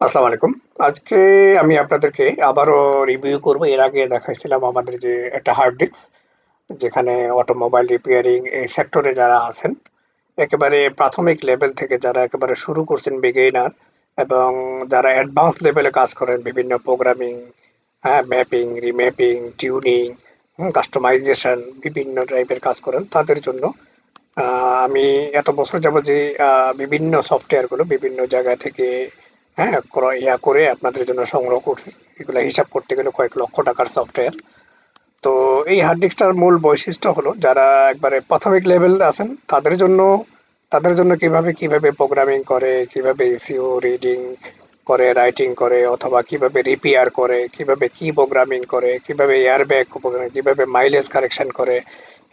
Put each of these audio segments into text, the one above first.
আসসালামু আলাইকুম। আজকে আমি আপনাদেরকে আবারও রিভিউ করব। এর আগে দেখাইছিলাম আমাদের যে একটা হার্ড ডিস্ক, যেখানে অটোমোবাইল রিপেয়ারিং এই সেক্টরে যারা আছেন, একেবারে প্রাথমিক লেভেল থেকে যারা একেবারে শুরু করছেন বিগিনার এবং যারা অ্যাডভান্স লেভেলে কাজ করেন বিভিন্ন প্রোগ্রামিং, হ্যাঁ, ম্যাপিং, রিম্যাপিং, টিউনিং, কাস্টমাইজেশন বিভিন্ন টাইপের কাজ করেন তাদের জন্য আমি এত বছর যাবৎ যে বিভিন্ন সফটওয়্যারগুলো বিভিন্ন জায়গা থেকে হ্যাঁ, ইয়া করে আপনাদের জন্য সংগ্রহ করছি। এগুলা হিসাব করতে গেলে কয়েক লক্ষ টাকার সফটওয়্যার। তো এই হার্ড ডিস্কটার মূল বৈশিষ্ট্য হলো যারা একবারে প্রাথমিক লেভেল আছেন তাদের জন্য তাদের জন্য কীভাবে, কীভাবে প্রোগ্রামিং করে, কীভাবে এসইও রিডিং করে, রাইটিং করে অথবা কীভাবে রিপেয়ার করে, কীভাবে কি প্রোগ্রামিং করে, কীভাবে এয়ারব্যাগ কীভাবে মাইলেজ কারেকশন করে,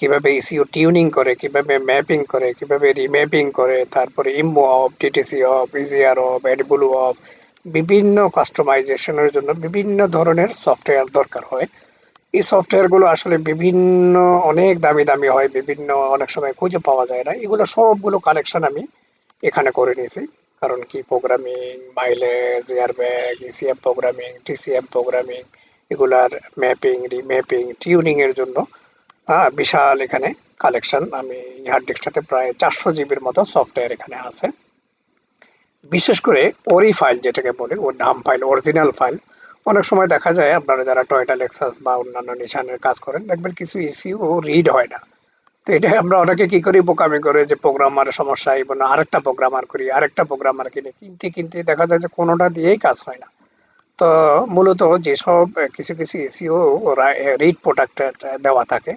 কীভাবে এসইও টিউনিং করে, কীভাবে ম্যাপিং করে, কীভাবে রিম্যাপিং করে, তারপরে immo off, TTC off, EGR off, AdBlue off বিভিন্ন কাস্টমাইজেশনের জন্য বিভিন্ন ধরনের সফটওয়্যার দরকার হয়। এই সফটওয়্যারগুলো আসলে বিভিন্ন অনেক দামি, দামি হয়। বিভিন্ন অনেক সময় খুঁজে পাওয়া যায় না। এগুলো সবগুলো কালেকশন আমি এখানে করে নিয়েছি। কারণ কি programming, mileage, airbag, ECM programming, TCM programming এগুলার ম্যাপিং, রিম্যাপিং, টিউনিংয়ের জন্য আ বিশাল এখানে কালেকশন আমি হার্ড ডিস্কটাতে প্রায় ৪০০ জিবির মতো সফটওয়্যার এখানে আছে। বিশেষ করে ওরি ফাইল যেটাকে বলে ওর নাম ফাইল, অরিজিনাল ফাইল। অনেক সময় দেখা যায় আপনারা যারা টয়োটা লেক্সাস বা অন্যান্য নিশানের কাজ করেন দেখবেন কিছু ইস্যু রিড হয় না। তো এটা আমরা অনেকে কি করি বোকামি করে যে প্রোগ্রামার সমস্যা এবং আরেকটা প্রোগ্রামার করি, আরেকটা প্রোগ্রামার কিনে কিনতে, কিনতে দেখা যায় যে কোনোটা দিয়েই কাজ হয় না। তো মূলত যেসব কিছু, কিছু এসিও রিড প্রোডাক্ট দেওয়া থাকে,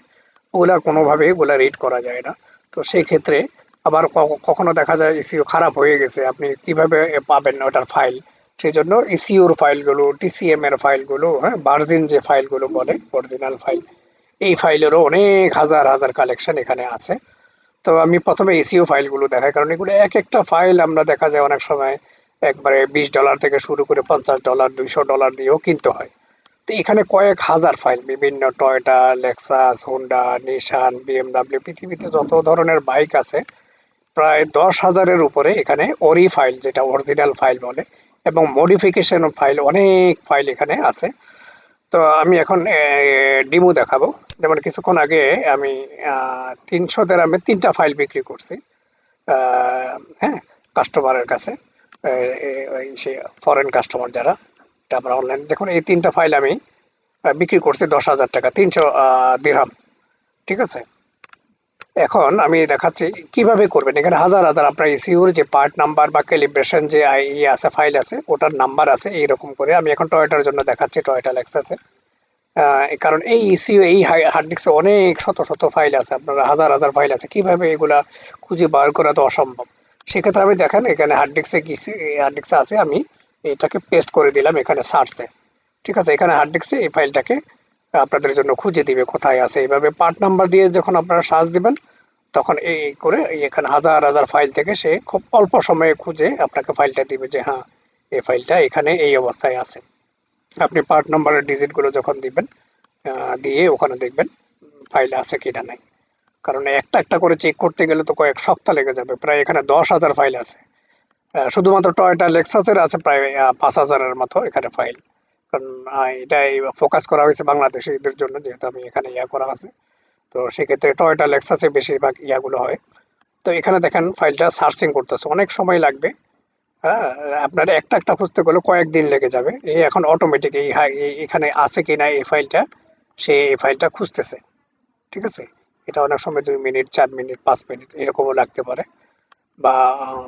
ওগুলা কোনোভাবেই ওগুলা রিড করা যায় না। তো সেই ক্ষেত্রে আবার কখনো দেখা যায় এসইও খারাপ হয়ে গেছে। আপনি কীভাবে পাবেন ওটার ফাইল? সেই জন্য ইসিওর ফাইলগুলো, টিসিএম এর ফাইলগুলো, হ্যাঁ? ভার্জিন যে ফাইলগুলো বলে অরিজিনাল ফাইল, এই ফাইলেরও অনেক হাজার, হাজার কালেকশন এখানে আছে। তো আমি ১ম এ এসইও ফাইলগুলো দেখাই। কারণ এগুলো এক একটা ফাইল আমরা দেখা যায় অনেক সময় একবারে $২০ থেকে শুরু করে $৫০, $২০০ দিয়েও কিনতে হয়। তো এখানে কয়েক হাজার ফাইল বিভিন্ন Toyota, Lexus, Honda, Nissan, BMW পৃথিবীতে যত ধরনের বাইক আছে প্রায় দশ হাজারের উপরে এখানে ওরি ফাইল যেটা অরিজিনাল ফাইল বলে এবং মডিফিকেশন ফাইল অনেক ফাইল এখানে আছে। তো আমি এখন ডিমো দেখাবো। যেমন কিছুক্ষণ আগে আমি তিনশো ৩০০ দিরহামে ৩ ফাইল বিক্রি করছি। হ্যাঁ? কাস্টমারের কাছে। সে ফরেন কাস্টমার যারা, আমরা অনলাইন দেখুন এই ৩ টা ফাইল আমি বিক্রি করছি ৳১০,০০০ ৩০০ আ দিরহাম। ঠিক আছে? এখন আমি দেখাচ্ছি কীভাবে করবেন। এখানে হাজার, হাজার আপনার এসইওর যে পার্ট নাম্বার বা ক্যালিব্রেশন যে ইয়ে আছে ফাইল আছে ওটার নাম্বার আছে এইরকম করে আমি এখন টয়োটার জন্য দেখাচ্ছি টয়োটা লেক্সাসের। আ কারণ এই ইসিও এই হার্ড ডিস্কে অনেক শত, শত ফাইল আছে। আপনার হাজার, হাজার ফাইল আছে। কীভাবে এগুলা খুঁজে বার করা তো অসম্ভব। সেক্ষেত্রে আমি দেখেন এখানে হার্ড ডিস্কে হার্ড ডিস্কে আছে আমি এটাকে পেস্ট করে দিলাম এখানে সার্চে। ঠিক আছে? এখানে হার্ড ডিস্কে এই ফাইলটাকে আপনাদের জন্য খুঁজে দিবে কোথায় আছে। এইভাবে পার্ট নাম্বার দিয়ে যখন আপনারা সার্চ দিবেন তখন এই করে এখানে হাজার, হাজার ফাইল থেকে সে খুব অল্প সময়ে খুঁজে আপনাকে ফাইলটা দিবে যে হ্যাঁ, এই ফাইলটা এখানে এই অবস্থায় আছে। আপনি পার্ট নাম্বারের ডিজিটগুলো যখন দিবেন দিয়ে ওখানে দেখবেন ফাইল আছে কিনা নাই। কারণ একটা, একটা করে চেক করতে গেলে তো কয়েক সপ্তাহ লেগে যাবে। প্রায় এখানে ১০,০০০ ফাইল আছে। শুধুমাত্র টয়টা লেক্সাসের আছে প্রায় পাঁচ হাজারের মতো এখানে ফাইল। কারণ এটাই ফোকাস করা হয়েছে বাংলাদেশিদের জন্য যেহেতু আমি এখানে ইয়া করা আছে। তো সেক্ষেত্রে টয়টা লেক্সাসে বেশিরভাগ ইয়াগুলো হয়। তো এখানে দেখেন ফাইলটা সার্চিং করতেছে। অনেক সময় লাগবে। হ্যাঁ? আপনার একটা, একটা খুঁজতে গেলে কয়েকদিন লেগে যাবে। এই এখন অটোমেটিক এই এখানে আছে কি না এই ফাইলটা সে এই ফাইলটা খুঁজতেছে। ঠিক আছে? এটা অনেক সময় দুই মিনিট, চার মিনিট, পাঁচ মিনিট এরকমও লাগতে পারে বা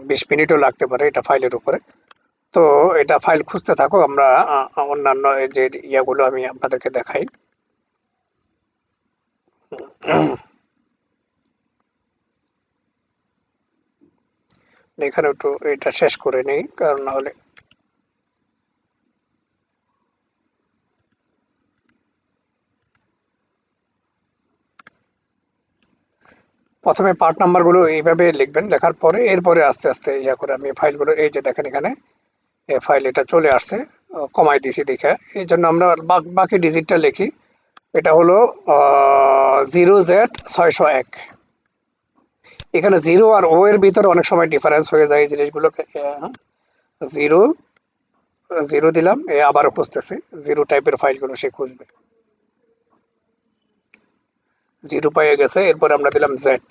২০ মিনিটও লাগতে পারে এটা ফাইলের উপরে। তো এটা ফাইল খুঁজতে থাকো আমরা অন্যান্য যে ইয়াগুলো আমি আপনাদেরকে দেখাই। এখানে একটু এটা শেষ করে নেই, কারণ নাহলে প্রথমে পার্ট নাম্বারগুলো এইভাবে লিখবেন, লেখার পরে এরপরে আস্তে আস্তে ইয়া করে আমি ফাইলগুলো এই যে দেখেন এখানে এই ফাইল এটা চলে আসছে কমাই দিছি দেখে। এই জন্য আমরা বাকি ডিজিটটা লিখি। এটা হলো জিরো জেড ছয়শো এক। এখানে জিরো আর ও এর ভিতরে অনেক সময় ডিফারেন্স হয়ে যায় এই জিনিসগুলোকে। জিরো জিরো দিলাম, এ আবারও খুঁজতেছে জিরো টাইপের ফাইলগুলো সে খুঁজবে। জিরো পাইয়ে গেছে, এরপর আমরা দিলাম জেড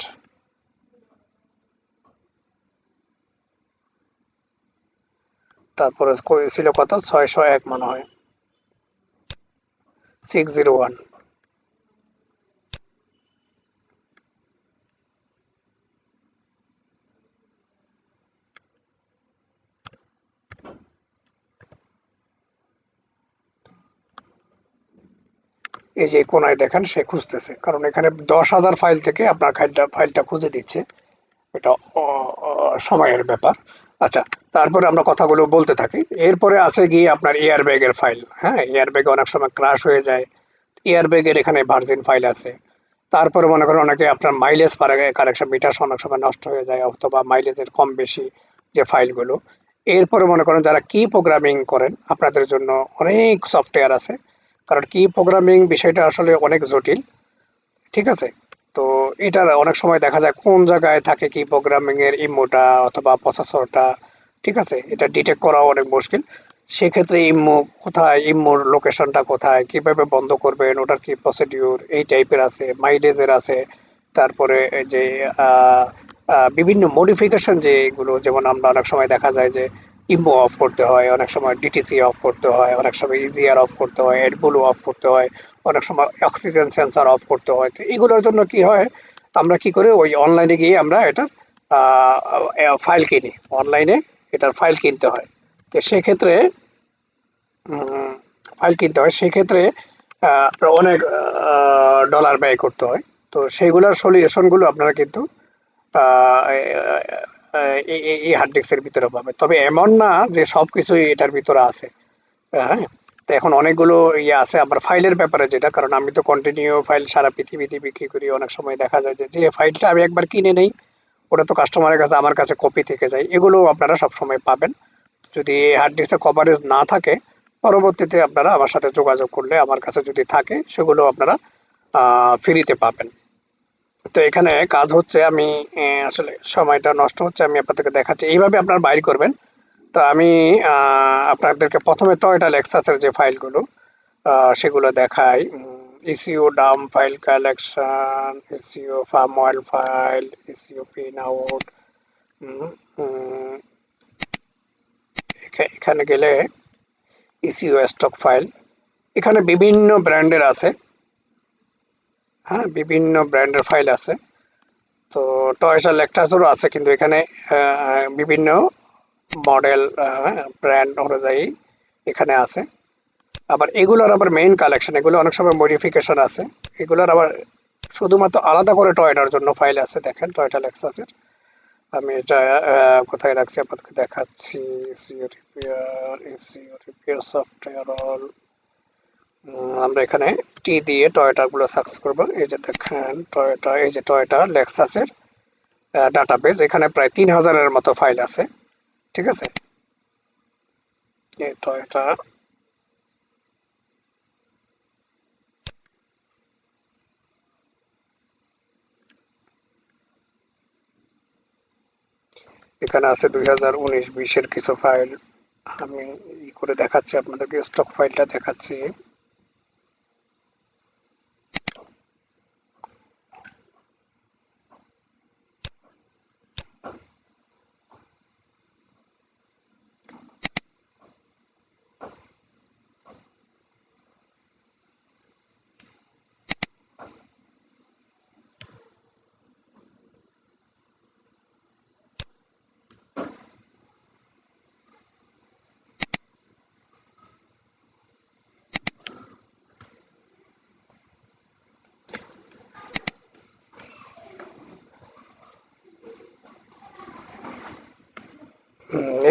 তারপরে ছিল কত? ছয়শো এক মনে হয়। সিক্স জিরো ওয়ান এই যে কোনায় দেখেন, সে খুঁজতেছে। কারণ এখানে দশ হাজার ফাইল থেকে আপনার ফাইলটা ফাইলটা খুঁজে দিচ্ছে। এটা সময়ের ব্যাপার। আচ্ছা তারপরে আমরা কথাগুলো বলতে থাকি। এরপরে আছে গিয়ে আপনার এয়ার ব্যাগের ফাইল। হ্যাঁ এয়ার ব্যাগে অনেক সময় ক্রাশ হয়ে যায়। এয়ার ব্যাগের এখানে ভার্জিন ফাইল আছে। তারপরে মনে করেন অনেকে আপনার মাইলেজ কারেকশন মিটার অনেক সময় নষ্ট হয়ে যায়, অথবা মাইলেজের কম বেশি যে ফাইলগুলো। এরপরে মনে করেন যারা কি প্রোগ্রামিং করেন, আপনাদের জন্য অনেক সফটওয়্যার আছে। কারণ কি প্রোগ্রামিং বিষয়টা আসলে অনেক জটিল, ঠিক আছে? তো এটা অনেক সময় দেখা যায় কোন জায়গায় থাকে কি প্রোগ্রামিং এর ইমোটা অথবা প্রসেসরটা ঠিক আছে? এটা ডিটেক্ট করা অনেক মুশকিল। সেক্ষেত্রে ইমো কোথায়, ইমোর লোকেশনটা কোথায়, কীভাবে বন্ধ করবেন, ওটার কি প্রসিডিউর এই টাইপের আছে মাইলেজের আছে, তারপরে যে বিভিন্ন মডিফিকেশন যেগুলো যেমন আমরা অনেক সময় দেখা যায় যে ইমো অফ করতে হয়, অনেক সময় ডিটিসি অফ করতে হয়, অনেক সময় ইজিআর অফ করতে হয় এডবুলু অফ করতে হয়, অনেক সময় অক্সিজেন সেন্সার অফ করতে হয়। তো এগুলোর জন্য কি হয়, আমরা কি করি, ওই অনলাইনে গিয়ে আমরা এটা ফাইল কিনি। অনলাইনে এটার ফাইল কিনতে হয়। তো সেক্ষেত্রে ফাইল কিনতে হয়। সেক্ষেত্রে অনেক ডলার ব্যয় করতে হয়। তো সেইগুলোর সলিউশনগুলো আপনারা কিন্তু এই, এই- হার্ড ডিস্কের ভিতরে পাবে। তবে এমন না যে সব কিছুই এটার ভিতরে আছে। হ্যাঁ? তো এখন অনেকগুলো ইয়ে আছে। আবার ফাইলের ব্যাপারে যেটা, কারণ আমি তো কন্টিনিউ ফাইল সারা পৃথিবীতে বিক্রি করি, অনেক সময় দেখা যায় যে যে ফাইলটা আমি একবার কিনে নেই, ওটা তো কাস্টমারের কাছে, আমার কাছে কপি থেকে যায়। এগুলো আপনারা সব সময় পাবেন। যদি হার্ড ডিস্কে কভারেজ না থাকে, পরবর্তীতে আপনারা আমার সাথে যোগাযোগ করলে, আমার কাছে যদি থাকে, সেগুলো আপনারা ফ্রিতে পাবেন। তো এখানে কাজ হচ্ছে আমি আসলে সময়টা নষ্ট হচ্ছে, আমি আপনাদেরকে দেখাচ্ছি। এইভাবে আপনারা বাইর করবেন। তো আমি আপনাদেরকে প্রথমে টয়টা লেক্সাসের যে ফাইলগুলো সেগুলো দেখাই। ECU dump file collection ECU firmware file ECU pin out এখানে গেলে ইসিও স্টক ফাইল। এখানে বিভিন্ন ব্র্যান্ডের আছে। হ্যাঁ বিভিন্ন ব্র্যান্ডের ফাইল আছে। তো টয়টা লেকটাসেরও আছে, কিন্তু এখানে বিভিন্ন মডেল ব্র্যান্ড অনুযায়ী এখানে আছে। আবার এগুলোর আবার মেইন কালেকশন এগুলো অনেক সময় মডিফিকেশন আছে। এগুলোর আবার শুধুমাত্র আলাদা করে টয়টার জন্য ফাইল আছে, দেখেন টয়টা লেক্সাসের আমি এটা কোথায় রাখছি? আপনাদেরকে দেখাচ্ছি। রিপেয়ার সফটওয়্যার অল আমরা এখানে টি দিয়ে টয়টা গুলো সার্চ করব। এই যে দেখেন, টয়টা, এই যে টয়টা লেক্সাসের ডাটাবেস এখানে প্রায় তিন হাজারের মতো ফাইল আছে। ঠিক আছে? এখানে আছে দুই হাজার উনিশ বিশের কিছু ফাইল আমি ই করে দেখাচ্ছি, আপনাদেরকে স্টক ফাইলটা দেখাচ্ছি।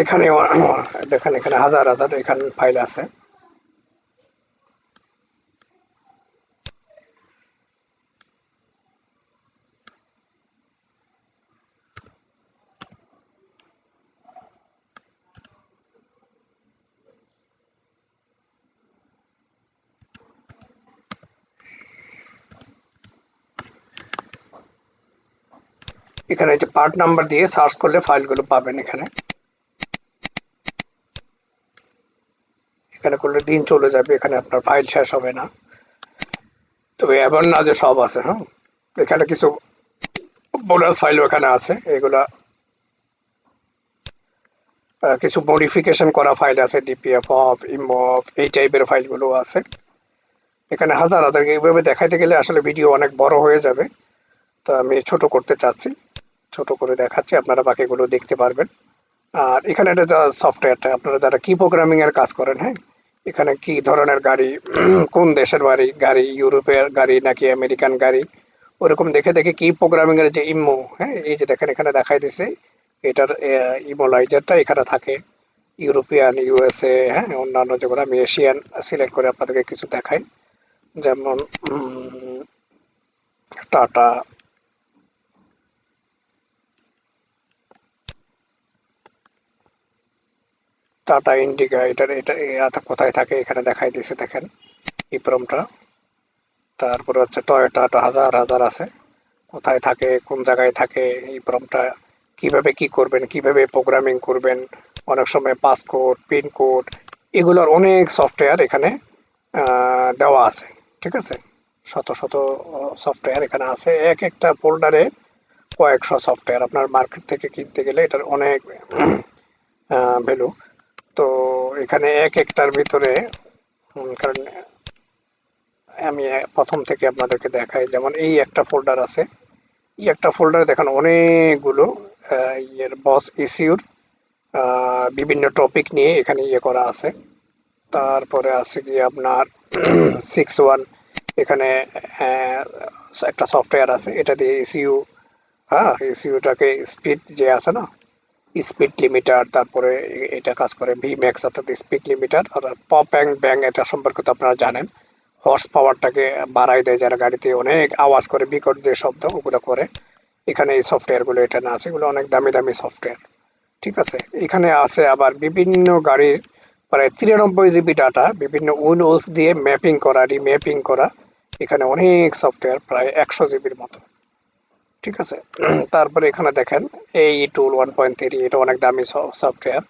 এখানে দেখেন, এখানে হাজার হাজার এখানে ফাইল আছে। এখানে যে পার্ট নাম্বার দিয়ে সার্চ করলে ফাইলগুলো পাবেন এখানে। এখানে করলে দিন চলে যাবে, এখানে আপনার ফাইল শেষ হবে না। তবে এমন না যে সব আছে হ্যাঁ? এখানে কিছু বোনাস ফাইলও এখানে আছে, এগুলা কিছু মডিফিকেশন করা ফাইল আছে ডিপিএফ অফ ইমফ এই টাইপের ফাইলগুলো আছে। এখানে হাজার হাজার, এইভাবে দেখাইতে গেলে আসলে ভিডিও অনেক বড় হয়ে যাবে। তো আমি ছোট করতে চাচ্ছি, ছোট করে দেখাচ্ছি, আপনারা বাকিগুলো দেখতে পারবেন। আর এখানে একটা যা সফটওয়্যারটা আপনারা যারা কি প্রোগ্রামিং এর কাজ করেন হ্যাঁ? এখানে কি ধরনের গাড়ি, কোন দেশের বাড়ি, গাড়ি, ইউরোপের গাড়ি নাকি আমেরিকান গাড়ি, ওরকম দেখে দেখে কি প্রোগ্রামিং এর যে ইমো হ্যাঁ এই যে দেখেন এখানে দেখাই দিছে, এটার ইমোলাইজারটা এখানে থাকে ইউরোপিয়ান ইউএসএ হ্যাঁ অন্যান্য যেগুলো, আমি এশিয়ান সিলেক্ট করে আপনাদেরকে কিছু দেখাই, যেমন টাটা টাটা ইন্ডিকা এটার এটা এটা কোথায় থাকে এখানে দেখাই দিছে দেখেন ইপ্রমটা তারপরে হচ্ছে টয়োটা হাজার হাজার আছে। কোথায় থাকে, কোন জায়গায় থাকে ইপ্রমটা কীভাবে কি করবেন, কীভাবে প্রোগ্রামিং করবেন, অনেক সময় পাসকোড পিন কোড এগুলোর অনেক সফটওয়্যার এখানে দেওয়া আছে, ঠিক আছে? শত শত সফটওয়্যার এখানে আছে। এক একটা ফোল্ডারে কয়েকশো সফটওয়্যার আপনার মার্কেট থেকে কিনতে গেলে এটার অনেক ভ্যালু তো এখানে এক একটার ভিতরে কারণ আমি প্রথম থেকে আপনাদেরকে দেখাই, যেমন এই একটা ফোল্ডার আছে। এই একটা ফোল্ডারে দেখেন অনেকগুলো ইয়ের বস ইস্যুর বিভিন্ন টপিক নিয়ে এখানে ইয়ে করা আছে। তারপরে আছে কি আপনার সিক্স ওয়ান এখানে একটা সফটওয়্যার আছে, এটা দিয়ে ইসিউ হ্যাঁ ইসিউটাকে স্পিড যে আছে না স্পিড লিমিটার তারপরে এটা কাজ করে ভি ম্যাক্স অর্থাৎ স্পিড লিমিটার আর পপ অ্যাং ব্যাং এটা সম্পর্কে তো আপনারা জানেন। হর্স পাওয়ারটাকে বাড়াই দেয় যারা গাড়িতে অনেক আওয়াজ করে, বিকট যে শব্দ, ওগুলো করে। এখানে এই সফটওয়্যারগুলো এটা না আছে এগুলো অনেক দামি দামি সফটওয়্যার ঠিক আছে? এখানে আছে আবার বিভিন্ন গাড়ির প্রায় তিরানব্বই জিবি ডাটা বিভিন্ন উইন্ডোজ দিয়ে ম্যাপিং করা রিম্যাপিং করা। এখানে অনেক সফটওয়্যার প্রায় একশো জিবির মতো। ঠিক আছে? তারপরে এখানে দেখেন, এই টুল ওয়ান পয়েন্ট থ্রি এটা অনেক দামি সফটওয়্যার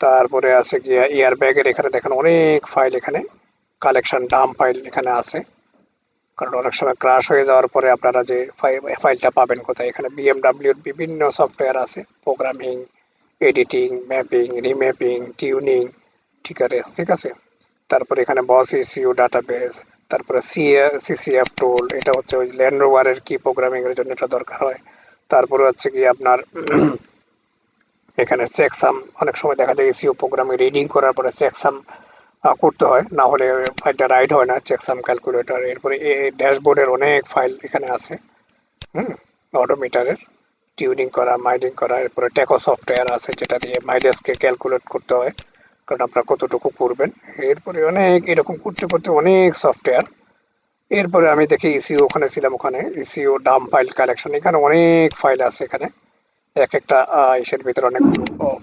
তারপরে আছে গিয়া ইয়ার ব্যাগের এখানে দেখেন অনেক ফাইল এখানে। কালেকশন ডাম ফাইল এখানে আছে। কারণ অনেক সময় ক্রাশ হয়ে যাওয়ার পরে আপনারা যে ফাইলটা পাবেন কোথায়? এখানে বিএমডাব্লিউর বিভিন্ন সফটওয়্যার আছে। Programming editing mapping remapping tuning ঠিক আছে ঠিক আছে? তারপরে এখানে বস ইসিউ ডাটাবেস তারপরে সিসিএফ টুল এটা হচ্ছে ওই ল্যান্ড রোভারের কি প্রোগ্রামিং এর জন্য এটা দরকার হয়। তারপরে হচ্ছে কি আপনার এখানে চেকসাম অনেক সময় দেখা যায় এসিও প্রোগ্রামে রিডিং করার পরে চেকসাম করতে হয়। না হলে ফাইলটা রাইট হয় না চেকসাম ক্যালকুলেটর এরপরে এ ড্যাশবোর্ডের অনেক ফাইল এখানে আছে। হুম অটোমিটারের টিউনিং করা মাইডিং করা, এরপরে টেকো সফটওয়্যার আছে যেটা দিয়ে মাইলেজকে ক্যালকুলেট করতে হয়। কারণ আপনারা কতটুকু করবেন। এরপরে অনেক এরকম করতে করতে অনেক সফটওয়্যার এরপরে আমি দেখি ইসিও ওখানে ছিলাম ওখানে। ইসিও ডাম ফাইল কালেকশন এখানে অনেক ফাইল আছে এখানে। এক একটা ইসের ভিতরে অনেক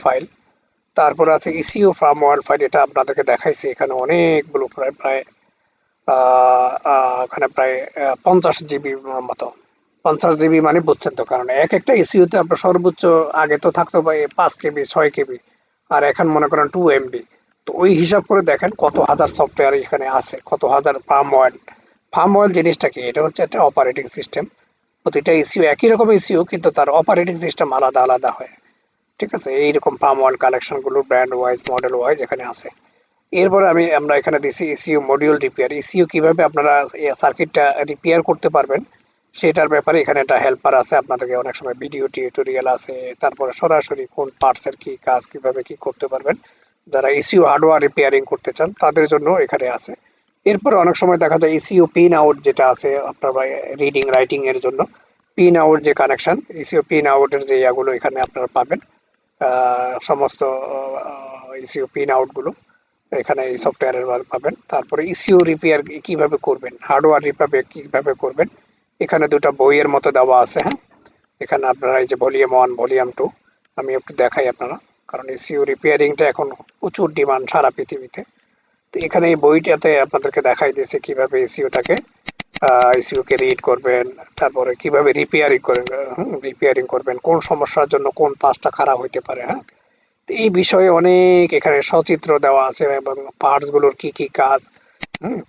ফাইল তারপর আছে ইসিও ফার্ম ওয়ার্ল্ড ফাইল এটা আপনাদেরকে দেখাইছি। এখানে অনেকগুলো প্রায় প্রায় ওখানে প্রায় পঞ্চাশ জিবি মতো। পঞ্চাশ জিবি মানে বুঝছেন তো, কারণ এক একটা ইসিউতে আপনার সর্বোচ্চ আগে তো থাকতো ভাই পাঁচ কেবি, ছয় কেবি। আর এখন মনে করেন টু এমবি তো ওই হিসাব করে দেখেন কত হাজার সফটওয়্যার এখানে আছে, কত হাজার ফার্ম ওয়ার্ল্ড ফার্ম ওয়ার্ল্ড জিনিসটা কি? এটা হচ্ছে একটা অপারেটিং সিস্টেম প্রতিটা ইসিউ একই রকম ইসিউ কিন্তু তার অপারেটিং সিস্টেম আলাদা আলাদা হয়। ঠিক আছে? এইরকম ফার্ম ওয়ার্ল্ড কালেকশনগুলো ব্র্যান্ড ওয়াইজ মডেল ওয়াইজ এখানে আছে। এরপরে আমি, আমরা এখানে দিছি ইসিউ মডিউল রিপেয়ার ইসিউ কীভাবে আপনারা সার্কিটটা রিপেয়ার করতে পারবেন? সেটার ব্যাপারে এখানে একটা হেল্পার আছে, আপনাদেরকে অনেক সময় ভিডিও টিউটোরিয়াল আছে, তারপরে সরাসরি কোন পার্টসের কি কাজ, কীভাবে কি করতে পারবেন। যারা ইসিউ হার্ডওয়্যার রিপেয়ারিং করতে চান, তাদের জন্য এখানে আছে। এরপরে অনেক সময় দেখা যায় ইসিউ পিন আউট যেটা আছে, আপনার রিডিং রাইটিং এর জন্য। পিন আউট যে কানেকশন ইসিউ পিন আউটের যে ইয়াগুলো এখানে আপনারা পাবেন। সমস্ত ইসিউ পিন আউটগুলো এখানে এই সফটওয়্যারের পাবেন। তারপরে ইসিউ রিপেয়ার কীভাবে করবেন হার্ডওয়্যার রিপেয়ার কীভাবে করবেন এখানে দুটো বইয়ের মতো দেওয়া আছে হ্যাঁ? এখানে আপনারা এই যে ভলিউম ওয়ান ভলিউম টু আমি একটু দেখাই আপনারা, কারণ এসিও রিপেয়ারিংটা এখন প্রচুর ডিমান্ড সারা পৃথিবীতে। তো এখানে এই বইটাতে আপনাদেরকে দেখাই দিয়েছে কীভাবে এসিওটাকে এসিওকে রিড করবেন, তারপরে কীভাবে রিপেয়ারিং করবেন রিপেয়ারিং করবেন, কোন সমস্যার জন্য কোন পাসটা খারাপ হইতে পারে হ্যাঁ? তো এই বিষয়ে অনেক এখানে সচিত্র দেওয়া আছে এবং পার্টসগুলোর কি কি কাজ, হুম?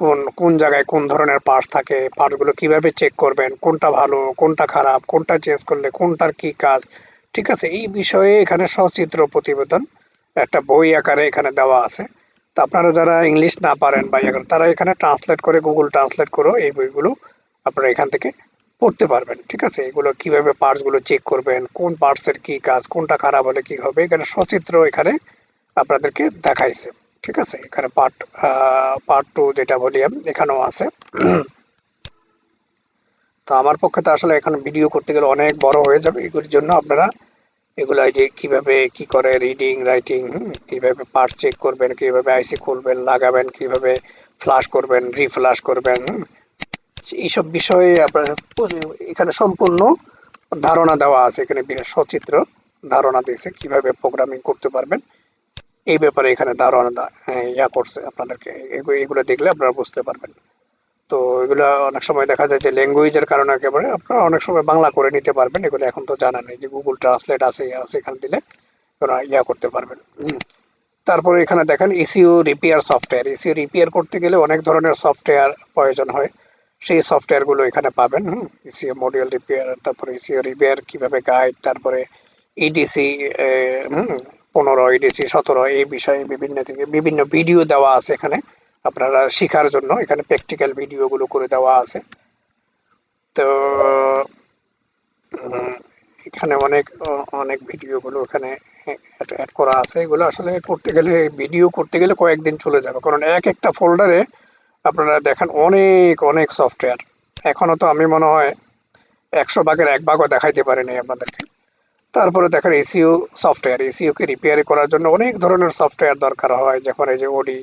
কোন কোন জায়গায় কোন ধরনের পার্টস থাকে পার্টসগুলো কীভাবে চেক করবেন, কোনটা ভালো, কোনটা খারাপ, কোনটা চেঞ্জ করলে কোনটার কি কাজ, ঠিক আছে? এই বিষয়ে এখানে সচিত্র প্রতিবেদন, একটা বই আকারে এখানে দেওয়া আছে। তো আপনারা যারা ইংলিশ না পারেন বা ইয়ে তারা এখানে ট্রান্সলেট করে গুগল ট্রান্সলেট করো এই বইগুলো আপনারা এখান থেকে পড়তে পারবেন, ঠিক আছে? এগুলো কীভাবে পার্টসগুলো চেক করবেন, কোন পার্টস এর কি কাজ, কোনটা খারাপ হলে কি হবে, এখানে সচিত্র এখানে আপনাদেরকে দেখাইছে। ঠিক আছে, এখানে পার্ট পার্ট টু যেটা বলি আমি, এখানেও আছে। তো আমার পক্ষে তো আসলে এখন ভিডিও করতে গেলে অনেক বড় হয়ে যাবে। এগুলির জন্য আপনারা এগুলো যে কীভাবে কি করে রিডিং রাইটিং কীভাবে পার্ট চেক করবেন, কীভাবে আইসি খুলবেন, লাগাবেন, কীভাবে ফ্লাশ করবেন রিফ্লাশ করবেন এইসব বিষয়ে আপনার এখানে সম্পূর্ণ ধারণা দেওয়া আছে। এখানে সচিত্র ধারণা দিয়েছে কীভাবে প্রোগ্রামিং করতে পারবেন। এই ব্যাপারে এখানে ধারণা দা- হ্যাঁ, ইয়া করছে আপনাদেরকে। এগু- এগুলো দেখলে আপনারা বুঝতে পারবেন। তো এগুলো অনেক সময় দেখা যায় যে ল্যাঙ্গুয়েজের কারণে একেবারে আপনারা অনেক সময় বাংলা করে নিতে পারবেন। এগুলো এখন তো জানা নেই যে গুগল ট্রান্সলেট আছে আছে এখানে দিলে ওরা ইয়া করতে পারবেন। তারপরে এখানে দেখেন ECU repair software. ECU repair করতে গেলে অনেক ধরনের সফটওয়্যার প্রয়োজন হয়। সেই সফটওয়্যারগুলো এখানে পাবেন ইসিও মডিউল রিপেয়ার তারপরে ইসিও রিপেয়ার কীভাবে গাইড তারপরে ইডিসি পনেরো ইডিসি সতেরো এই বিষয়ে বিভিন্ন থেকে বিভিন্ন ভিডিও দেওয়া আছে এখানে। আপনারা শেখার জন্য এখানে প্র্যাকটিক্যাল ভিডিওগুলো করে দেওয়া আছে। তো এখানে অনেক অনেক ভিডিওগুলো এখানে অ্যাড করা আছে। এগুলো আসলে করতে গেলে ভিডিও করতে গেলে কয়েকদিন চলে যাবে। কারণ এক একটা ফোল্ডারে আপনারা দেখেন অনেক অনেক সফটওয়্যার এখনও তো আমি মনে হয় একশো ভাগের এক ভাগও দেখাইতে পারিনি আপনাদেরকে। তারপরে দেখেন এসিও সফটওয়্যার এসিওকে রিপেয়ার করার জন্য অনেক ধরনের সফটওয়্যার দরকার হয়। যখন এই যে ওডি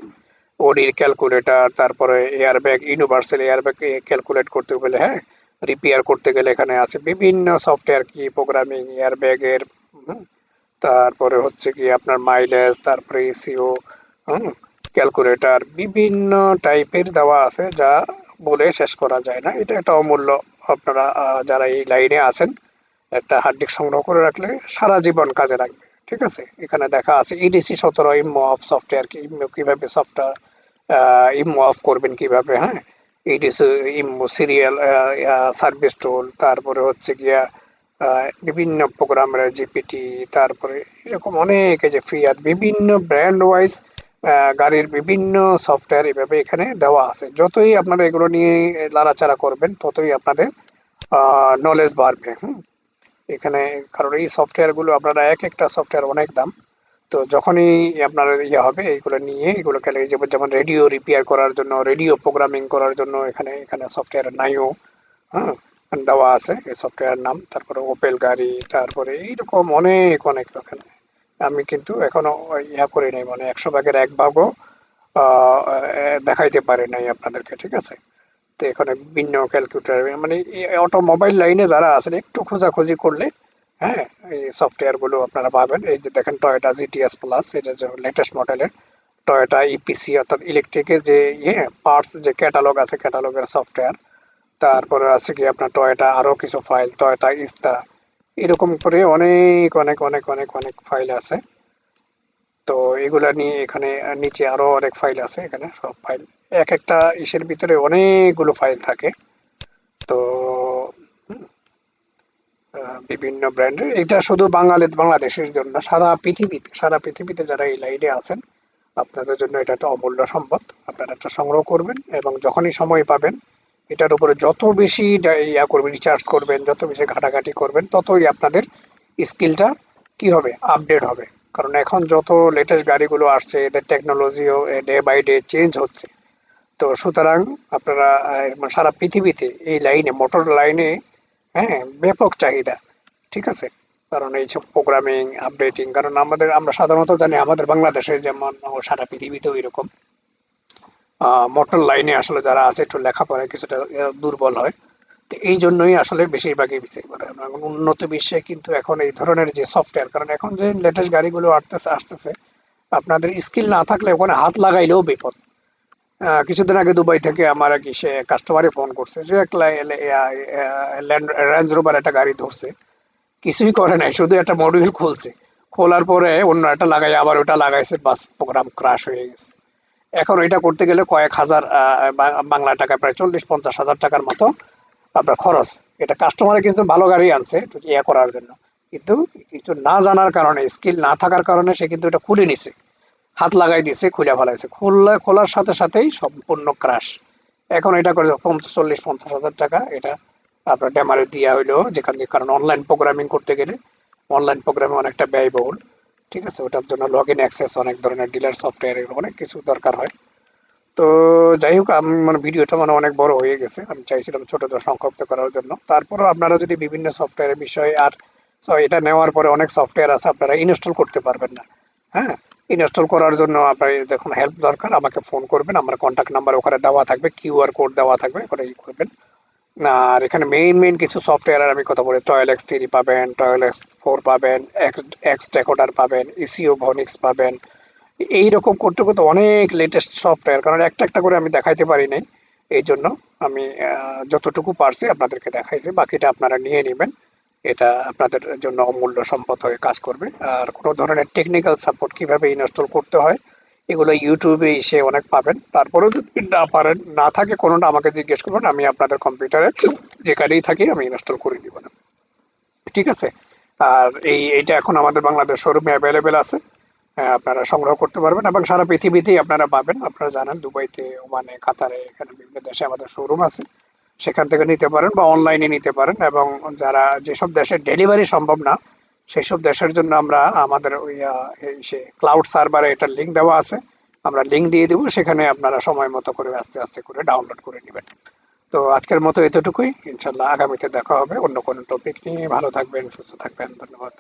ওডির ক্যালকুলেটর তারপরে air bag universal air bag calculate করতে গেলে হ্যাঁ? রিপেয়ার করতে গেলে এখানে আছে বিভিন্ন সফটওয়্যার কি প্রোগ্রামিং এয়ার ব্যাগের তারপরে হচ্ছে কি আপনার মাইলেজ তারপরে এসিও হুম? ক্যালকুলেটর বিভিন্ন টাইপের দেওয়া আছে যা বলে শেষ করা যায় না। এটা একটা অমূল্য আপনারা যারা এই লাইনে আছেন একটা হার্ড ডিস্ক সংগ্রহ করে রাখলে সারা জীবন কাজে লাগবে, ঠিক আছে? এখানে দেখা আছে ইডিসি সতেরো, ইমো অফ সফটওয়্যার কি ইমো কীভাবে সফটওয়্যার ইমো অফ করবেন কীভাবে হ্যাঁ? EDC immo serial service tool তারপরে হচ্ছে গিয়া বিভিন্ন প্রোগ্রামের জিপিটি তারপরে এরকম অনেক যে ফিয়াত বিভিন্ন ব্র্যান্ড ওয়াইজ গাড়ির বিভিন্ন সফটওয়্যার এভাবে এখানে দেওয়া আছে। যতই আপনারা এগুলো নিয়ে লাড়াচাড়া করবেন, ততই আপনাদের নলেজ বাড়বে, হুম? এখানে, কারণ এই সফটওয়্যারগুলো আপনারা এক একটা সফটওয়্যার অনেক দাম। তো যখনই আপনার ইয়ে হবে, এইগুলো নিয়ে এগুলো খেলে যেমন যেমন রেডিও রিপেয়ার করার জন্য রেডিও প্রোগ্রামিং করার জন্য এখানে এখানে সফটওয়্যার নাইও হ্যাঁ দেওয়া আছে এই সফটওয়্যার নাম। তারপরে ওপেল গাড়ি, তারপরে এইরকম অনেক অনেক এখানে আমি কিন্তু এখনও ইয়া করি নাই মানে একশো ভাগের এক ভাগও দেখাইতে পারি নাই আপনাদেরকে, ঠিক আছে? তো এখানে বিভিন্ন ক্যালকুলেটর মানে অটোমোবাইল লাইনে যারা আছেন, একটু খোঁজাখুঁজি করলে হ্যাঁ এই সফটওয়্যারগুলো আপনারা পাবেন। এই যে দেখেন টয়োটা জিটিএস প্লাস এটা যে লেটেস্ট মডেলের টয়োটা ইপিসি অর্থাৎ ইলেকট্রিকের যে ইয়ে পার্টস যে ক্যাটালগ আছে ক্যাটালগের সফটওয়্যার তারপরে আছে কি আপনার টয়োটা আরও কিছু ফাইল টয়োটা ইস্তা এরকম করে অনেক অনেক অনেক অনেক অনেক ফাইল আছে। তো এগুলা নিয়ে এখানে, নিচে আরও অনেক ফাইল আছে, এখানে সব ফাইল এক একটা ইসের ভিতরে অনেকগুলো ফাইল থাকে। তো বিভিন্ন ব্র্যান্ডের। এটা শুধু বাঙালি, বাংলাদেশের জন্য, সারা পৃথিবীতে সারা পৃথিবীতে যারা এই লাইনে আছেন, আপনাদের জন্য এটা একটা অমূল্য সম্পদ। আপনারা এটা সংগ্রহ করবেন এবং যখনই সময় পাবেন, এটার উপরে যত বেশি ইয়া করবেন রিচার্জ করবেন, যত বেশি ঘাটাঘাটি করবেন, ততই আপনাদের স্কিলটা কি হবে? আপডেট হবে। কারণ এখন যত লেটেস্ট গাড়িগুলো আসছে, এদের টেকনোলজিও ডে বাই ডে চেঞ্জ হচ্ছে। তো সুতরাং আপনারা মানে সারা পৃথিবীতে এই লাইনে, মোটর লাইনে হ্যাঁ ব্যাপক চাহিদা, ঠিক আছে? কারণ এই সব প্রোগ্রামিং আপডেটিং কারণ আমাদের, আমরা সাধারণত জানি আমাদের বাংলাদেশে যেমন সারা পৃথিবীতেও এরকম। মোটর লাইনে আসলে যারা আছে, একটু লেখাপড়ায় কিছুটা দুর্বল হয়। তো এই জন্যই আসলে বেশিরভাগই পিছিয়ে পড়ে উন্নত বিশ্বে কিন্তু এখন এই ধরনের যে সফটওয়্যার কারণ এখন যে লেটেস্ট গাড়িগুলো আসতেছে আসতেছে, আপনাদের স্কিল না থাকলে ওখানে হাত লাগাইলেও বিপদ। কিছুদিন আগে দুবাই থেকে আমার এক সে কাস্টমারে ফোন করছে যে, এক রেঞ্জ রোভার একটা গাড়ি ধরছে। কিছুই করে নাই, শুধু একটা মডিউল খুলছে। খোলার পরে অন্য একটা লাগাই আবার ওটা লাগাইছে, বাস প্রোগ্রাম ক্রাশ হয়ে গেছে। এখন এটা করতে গেলে কয়েক হাজার বাংলা টাকা প্রায় চল্লিশ, পঞ্চাশ হাজার টাকার মতো আপনার খরচ। এটা কাস্টমারে কিন্তু ভালো গাড়ি আনছে ইয়ে করার জন্য। কিন্তু কিছু না জানার কারণে স্কিল না থাকার কারণে সে কিন্তু এটা খুলে নিছে। হাত লাগাই দিছে খুলে ফেলাইছে। খুললে খোলার সাথে সাথেই সম্পূর্ণ ক্রাশ এখন এটা করে পঞ্চাশ, চল্লিশ, পঞ্চাশ হাজার টাকা এটা আপনার ড্যামারে দেওয়া হইল যেখান থেকে কারণ অনলাইন প্রোগ্রামিং করতে গেলে অনলাইন প্রোগ্রামে অনেকটা ব্যয়বহুল, ঠিক আছে? ওটার জন্য লগ ইন অ্যাক্সেস অনেক ধরনের ডিলার সফটওয়্যার অনেক কিছু দরকার হয়। তো যাই হোক, আমি মানে ভিডিওটা মানে অনেক বড় হয়ে গেছে, আমি চাইছিলাম ছোটটা সংক্ষিপ্ত করার জন্য। তারপরেও আপনারা যদি বিভিন্ন সফটওয়্যারের বিষয়ে আর এটা নেওয়ার পরে অনেক সফটওয়্যার আছে, আপনারা ইনস্টল করতে পারবেন না হ্যাঁ? ইনস্টল করার জন্য আপনার দেখুন হেল্প দরকার, আমাকে ফোন করবেন, আমার কন্ট্যাক্ট নাম্বার ওখানে দেওয়া থাকবে কিউআর কোড দেওয়া থাকবে, ওখানে ই করবেন। আর এখানে মেইন মেইন কিছু সফটওয়্যার আমি কথা বলি টয়েল এক্স থ্রি পাবেন টয়েল এক্স ফোর পাবেন এক্স এক্স ডেকোডার পাবেন ইসিও ভনিক্স পাবেন। এইরকম করতে করতে অনেক লেটেস্ট সফটওয়্যার কারণ একটা একটা করে আমি দেখাইতে পারি নাই, এই জন্য আমি যতটুকু পারছি আপনাদেরকে দেখাইছি, বাকিটা আপনারা নিয়ে নেবেন। এটা আপনাদের জন্য অমূল্য সম্পদ হয়ে কাজ করবে। আর কোনো ধরনের টেকনিক্যাল সাপোর্ট কীভাবে ইনস্টল করতে হয় এগুলো ইউটিউবে এসে অনেক পাবেন। তারপরেও যদি না পারেন না থাকে কোনোটা আমাকে জিজ্ঞেস করবেন আমি আপনাদের কম্পিউটারে যেখানেই থাকি আমি ইনস্টল করে দিব। না ঠিক আছে? আর এই এইটা এখন আমাদের বাংলাদেশ শোরুমে অ্যাভেলেবেল আছে। হ্যাঁ, আপনারা সংগ্রহ করতে পারবেন এবং সারা পৃথিবীতেই আপনারা পাবেন। আপনারা জানেন দুবাইতে ওমানে কাতারে এখানে বিভিন্ন দেশে আমাদের শোরুম আছে। সেখান থেকে নিতে পারেন বা অনলাইনে নিতে পারেন এবং যারা যেসব দেশে ডেলিভারি সম্ভব না সেই সব দেশের জন্য আমরা আমাদের ওই সে ক্লাউড সার্ভারে এটার লিঙ্ক দেওয়া আছে। আমরা লিঙ্ক দিয়ে দেবো, সেখানে আপনারা সময় মতো করে আস্তে আস্তে করে ডাউনলোড করে নেবেন। তো আজকের মতো এতটুকুই। ইনশাল্লাহ আগামীতে দেখা হবে অন্য কোনো টপিক নিয়ে। ভালো থাকবেন, সুস্থ থাকবেন। ধন্যবাদ।